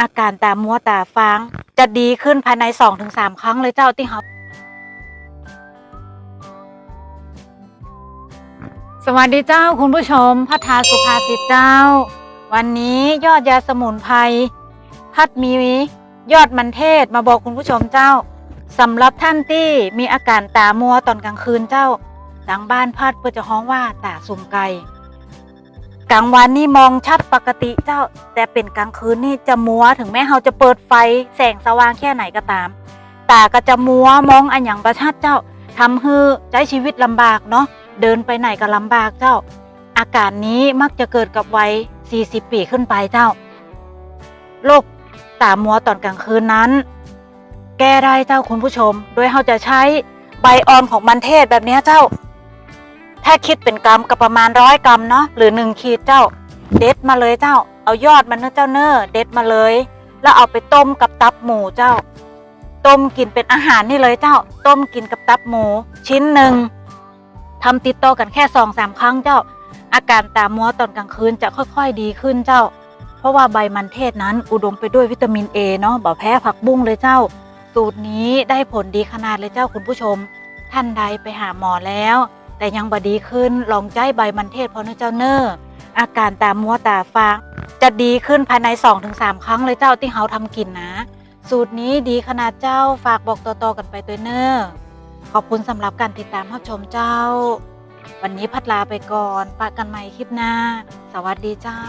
อาการตามัวตาฟาง จะดีขึ้นภายใน 2-3 ครั้งเลยเจ้าที่เขาสวัสดีเจ้าคุณผู้ชม พัทาสุภาษิตเจ้า วันนี้ยอดยาสมุนไพรพัดมียอดมันเทศมาบอกคุณผู้ชมเจ้าสำหรับท่านที่มีอาการตามัวตอนกลางคืนเจ้าทางบ้านพัดเพื่อจะฮ้องว่าตาสุ่มไก่ กลางวันนี่มองชัดปกติเจ้า แต่เป็นกลางคืนนี่จะมัวถึงแม้เราจะเปิดไฟแสงสว่างแค่ไหนก็ตาม ตาก็จะมัวมองอันอย่างประชัดเจ้าทำให้ใช้ชีวิตลำบากเนาะเดินไปไหนก็ลำบากเจ้า อาการนี้มักจะเกิดกับวัย 40 ปีขึ้นไปเจ้าโรคตามัวตอนกลางคืนนั้น แก้ได้เจ้าคุณผู้ชม โดยเราจะใช้ใบออนของมันเทศแบบนี้เจ้า ถ้าคิดเป็นกรัมก็ประมาณร้อยกรัมเนาะหรือหนึ่งขีดเจ้า เด็ดมาเลยเจ้า เอายอดมันเนอะเจ้าเนอเด็ดมาเลย แล้วเอาไปต้มกับตับหมูเจ้า ต้มกินเป็นอาหารนี่เลยเจ้า ต้มกินกับตับหมู ชิ้นหนึ่งทำติดต่อกันแค่สองสามครั้งเจ้า อาการตามัวตอนกลางคืนจะค่อยๆดีขึ้นเจ้า เพราะว่าใบมันเทศนั้นอุดมไปด้วยวิตามินเอเนาะบ่แพ้ผักบุ้งเลยเจ้า สูตรนี้ได้ผลดีขนาดเลยเจ้าคุณผู้ชม ท่านใดไปหาหมอแล้ว แต่ยังบดีขึ้นลองใจใบมันเทศพอนะเจ้าเนอร์อาการตามัวตาฟางจะดีขึ้นภายใน 2-3 ครั้งเลยเจ้าที่เขาทำกินนะ สูตรนี้ดีขนาดเจ้าฝากบอกต่อๆกันไปตัวเนอร์ขอบคุณสำหรับการติดตามรับชมเจ้า วันนี้พัดลาไปก่อนปะกันใหม่คลิปหน้า สวัสดีเจ้า